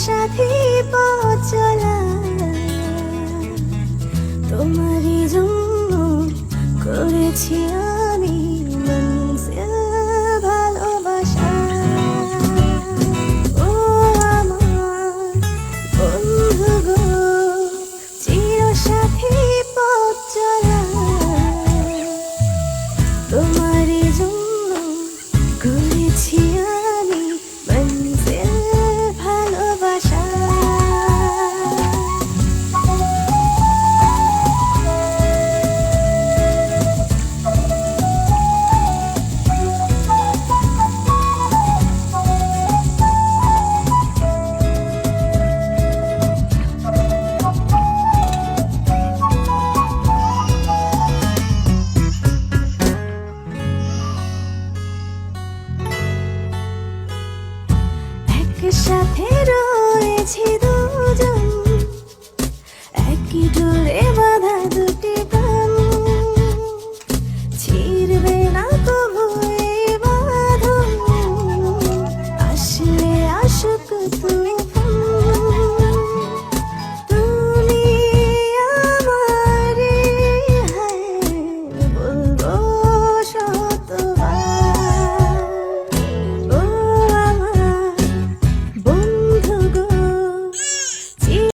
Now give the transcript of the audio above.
সাথী পথ চলা তোমারই জন্য করেছি একসাথে রয়েছি দুজন। একই ডোরে বাঁধা দুটি প্রাণ ছিড়বে না